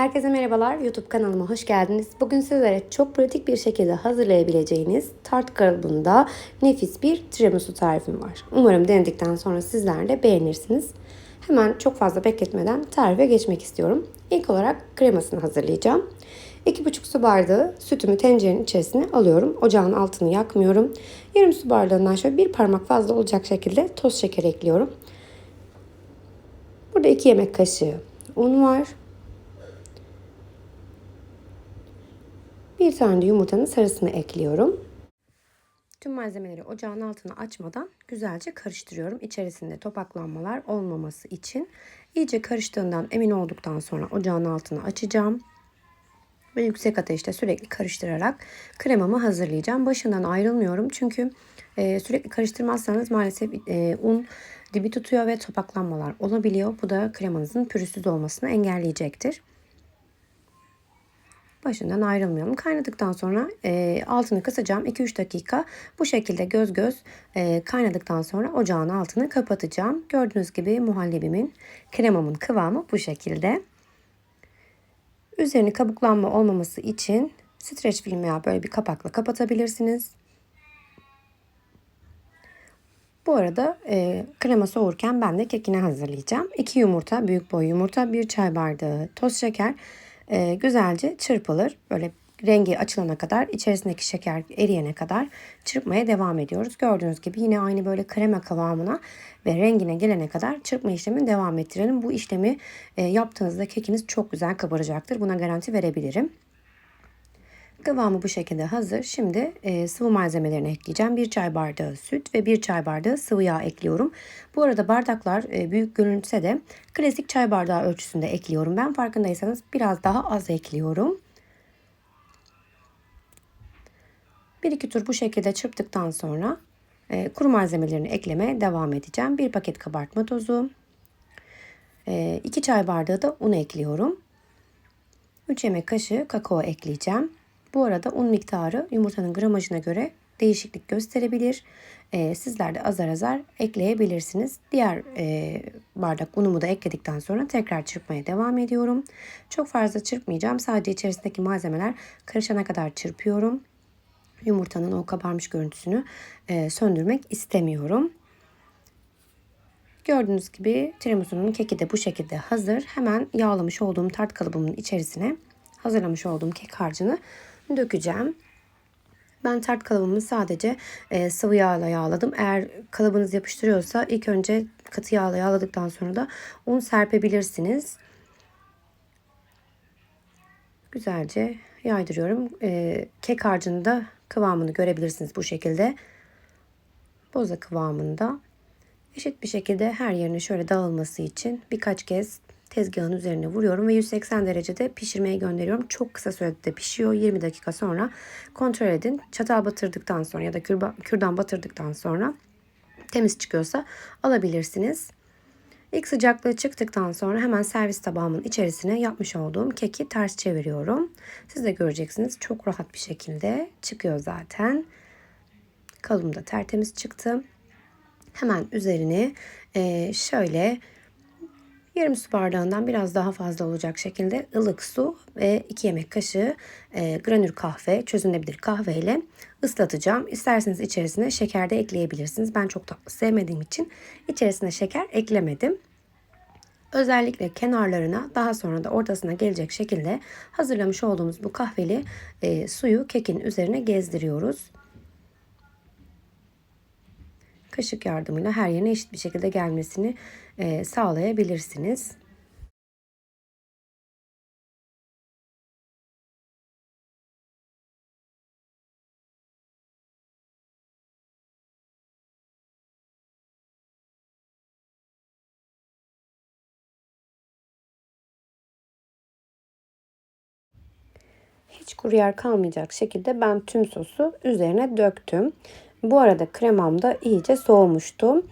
Herkese merhabalar. YouTube kanalıma hoş geldiniz. Bugün sizlere çok pratik bir şekilde hazırlayabileceğiniz tart kalıbında nefis bir tiramisu tarifim var. Umarım denedikten sonra sizler de beğenirsiniz. Hemen çok fazla bekletmeden tarife geçmek istiyorum. İlk olarak kremasını hazırlayacağım. 2,5 su bardağı sütümü tencerenin içerisine alıyorum. Ocağın altını yakmıyorum. Yarım su bardağından şöyle bir parmak fazla olacak şekilde toz şeker ekliyorum. Burada 2 yemek kaşığı un var. Bir tane de yumurtanın sarısını ekliyorum. Tüm malzemeleri ocağın altını açmadan güzelce karıştırıyorum. İçerisinde topaklanmalar olmaması için. iyice karıştığından emin olduktan sonra ocağın altını açacağım. Ve yüksek ateşte sürekli karıştırarak kremamı hazırlayacağım. Başından ayrılmıyorum çünkü e, sürekli karıştırmazsanız maalesef e, un dibi tutuyor ve topaklanmalar olabiliyor. Bu da kremanızın pürüzsüz olmasını engelleyecektir başından ayrılmayalım. Kaynadıktan sonra e, altını kısacağım. 2-3 dakika bu şekilde göz göz e, kaynadıktan sonra ocağın altını kapatacağım. Gördüğünüz gibi muhallebimin kremamın kıvamı bu şekilde. Üzerini kabuklanma olmaması için streç film veya böyle bir kapakla kapatabilirsiniz. Bu arada e, krema soğurken ben de kekini hazırlayacağım. 2 yumurta, büyük boy yumurta, 1 çay bardağı toz şeker, e, güzelce çırpılır. Böyle rengi açılana kadar içerisindeki şeker eriyene kadar çırpmaya devam ediyoruz. Gördüğünüz gibi yine aynı böyle krema kıvamına ve rengine gelene kadar çırpma işlemini devam ettirelim. Bu işlemi e, yaptığınızda kekiniz çok güzel kabaracaktır. Buna garanti verebilirim. Kıvamı bu şekilde hazır. Şimdi e, sıvı malzemelerini ekleyeceğim. Bir çay bardağı süt ve bir çay bardağı sıvı yağ ekliyorum. Bu arada bardaklar e, büyük görünse de klasik çay bardağı ölçüsünde ekliyorum. Ben farkındaysanız biraz daha az ekliyorum. Bir iki tur bu şekilde çırptıktan sonra e, kuru malzemelerini eklemeye devam edeceğim. Bir paket kabartma tozu, e, iki çay bardağı da un ekliyorum. 3 yemek kaşığı kakao ekleyeceğim. Bu arada un miktarı yumurtanın gramajına göre değişiklik gösterebilir. Ee, sizler de azar azar ekleyebilirsiniz. Diğer e, bardak unumu da ekledikten sonra tekrar çırpmaya devam ediyorum. Çok fazla çırpmayacağım. Sadece içerisindeki malzemeler karışana kadar çırpıyorum. Yumurtanın o kabarmış görüntüsünü e, söndürmek istemiyorum. Gördüğünüz gibi tiramisu'nun keki de bu şekilde hazır. Hemen yağlamış olduğum tart kalıbımın içerisine hazırlamış olduğum kek harcını dökeceğim. Ben tart kalıbımı sadece e, sıvı yağla yağladım. Eğer kalıbınız yapıştırıyorsa ilk önce katı yağla yağladıktan sonra da un serpebilirsiniz. Güzelce yaydırıyorum. E, kek harcını da kıvamını görebilirsiniz bu şekilde. Boza kıvamında. Eşit bir şekilde her yerine şöyle dağılması için birkaç kez tezgahın üzerine vuruyorum ve 180 derecede pişirmeye gönderiyorum. Çok kısa sürede pişiyor. 20 dakika sonra kontrol edin. Çatal batırdıktan sonra ya da kürdan batırdıktan sonra temiz çıkıyorsa alabilirsiniz. İlk sıcaklığı çıktıktan sonra hemen servis tabağımın içerisine yapmış olduğum keki ters çeviriyorum. Siz de göreceksiniz çok rahat bir şekilde çıkıyor zaten. Kalıbım da tertemiz çıktı. Hemen üzerine şöyle Yarım su bardağından biraz daha fazla olacak şekilde ılık su ve 2 yemek kaşığı e, granül kahve, çözünebilir kahve ile ıslatacağım. İsterseniz içerisine şeker de ekleyebilirsiniz. Ben çok tatlı sevmediğim için içerisine şeker eklemedim. Özellikle kenarlarına daha sonra da ortasına gelecek şekilde hazırlamış olduğumuz bu kahveli e, suyu kekin üzerine gezdiriyoruz kaşık yardımıyla her yerine eşit bir şekilde gelmesini e, sağlayabilirsiniz. hiç kuru yer kalmayacak şekilde ben tüm sosu üzerine döktüm. Bu arada kremam da iyice soğumuştu.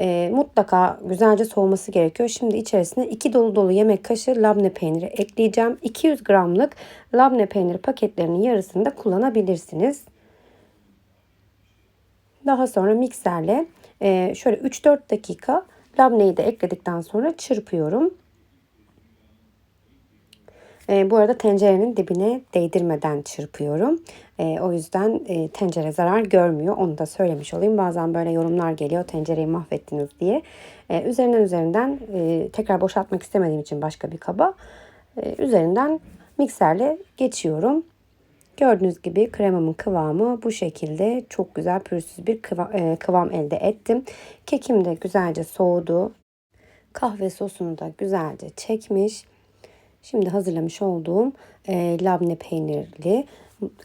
E, mutlaka güzelce soğuması gerekiyor. Şimdi içerisine 2 dolu dolu yemek kaşığı labne peyniri ekleyeceğim. 200 gramlık labne peyniri paketlerinin yarısını da kullanabilirsiniz. Daha sonra mikserle e, şöyle 3-4 dakika labneyi de ekledikten sonra çırpıyorum. E, bu arada tencerenin dibine değdirmeden çırpıyorum. E, o yüzden e, tencere zarar görmüyor. Onu da söylemiş olayım. Bazen böyle yorumlar geliyor tencereyi mahvettiniz diye. E, üzerinden üzerinden e, tekrar boşaltmak istemediğim için başka bir kaba e, üzerinden mikserle geçiyorum. Gördüğünüz gibi kremamın kıvamı bu şekilde çok güzel pürüzsüz bir kıvam, e, kıvam elde ettim. Kekim de güzelce soğudu. Kahve sosunu da güzelce çekmiş. Şimdi hazırlamış olduğum e, labne peynirli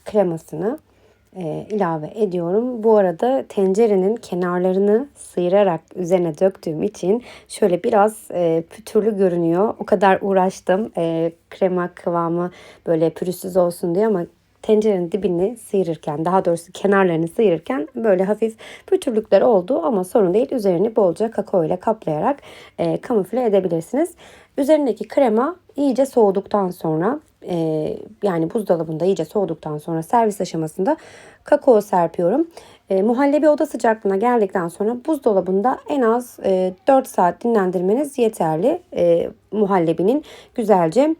kremasını e, ilave ediyorum. Bu arada tencerenin kenarlarını sıyırarak üzerine döktüğüm için şöyle biraz e, pütürlü görünüyor. O kadar uğraştım e, krema kıvamı böyle pürüzsüz olsun diye ama tencerenin dibini sıyırırken daha doğrusu kenarlarını sıyırırken böyle hafif pütürlükler oldu ama sorun değil. Üzerini bolca kakao ile kaplayarak e, kamufle edebilirsiniz. Üzerindeki krema iyice soğuduktan sonra e, yani buzdolabında iyice soğuduktan sonra servis aşamasında kakao serpiyorum. E, muhallebi oda sıcaklığına geldikten sonra buzdolabında en az e, 4 saat dinlendirmeniz yeterli. E, muhallebinin güzelce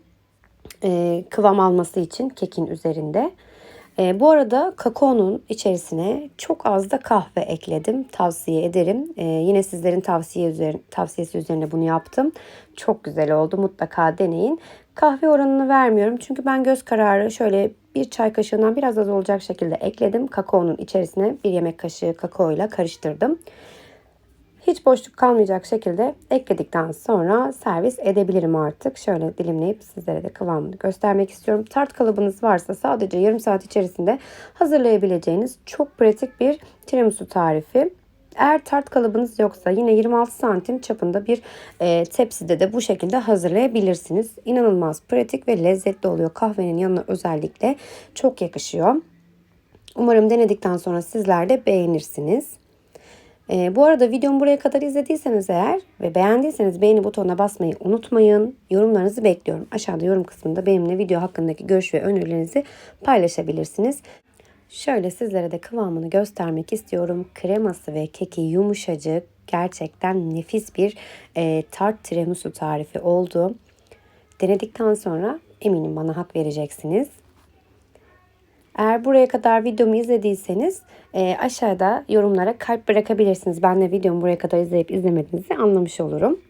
e, kıvam alması için kekin üzerinde. E, bu arada kakaonun içerisine çok az da kahve ekledim. Tavsiye ederim. E, yine sizlerin tavsiye üzerine, tavsiyesi üzerine bunu yaptım. Çok güzel oldu. Mutlaka deneyin. Kahve oranını vermiyorum. Çünkü ben göz kararı şöyle bir çay kaşığından biraz az olacak şekilde ekledim. Kakaonun içerisine bir yemek kaşığı kakao ile karıştırdım. Hiç boşluk kalmayacak şekilde ekledikten sonra servis edebilirim artık. Şöyle dilimleyip sizlere de kıvamını göstermek istiyorum. Tart kalıbınız varsa sadece yarım saat içerisinde hazırlayabileceğiniz çok pratik bir tiramisu tarifi. Eğer tart kalıbınız yoksa yine 26 santim çapında bir e, tepside de bu şekilde hazırlayabilirsiniz. İnanılmaz pratik ve lezzetli oluyor. Kahvenin yanına özellikle çok yakışıyor. Umarım denedikten sonra sizler de beğenirsiniz. E, bu arada videomu buraya kadar izlediyseniz eğer ve beğendiyseniz beğeni butonuna basmayı unutmayın. Yorumlarınızı bekliyorum. Aşağıda yorum kısmında benimle video hakkındaki görüş ve önerilerinizi paylaşabilirsiniz. Şöyle sizlere de kıvamını göstermek istiyorum. Kreması ve keki yumuşacık. Gerçekten nefis bir e, tart tiramisu tarifi oldu. Denedikten sonra eminim bana hak vereceksiniz. Eğer buraya kadar videomu izlediyseniz e, aşağıda yorumlara kalp bırakabilirsiniz. Ben de videomu buraya kadar izleyip izlemediğinizi anlamış olurum.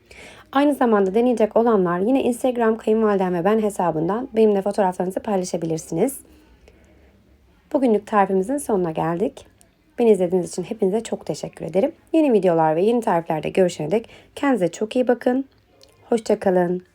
Aynı zamanda deneyecek olanlar yine Instagram kayınvalidem ve ben hesabından benimle fotoğraflarınızı paylaşabilirsiniz. Bugünlük tarifimizin sonuna geldik. Beni izlediğiniz için hepinize çok teşekkür ederim. Yeni videolar ve yeni tariflerde görüşene dek kendinize çok iyi bakın. Hoşçakalın.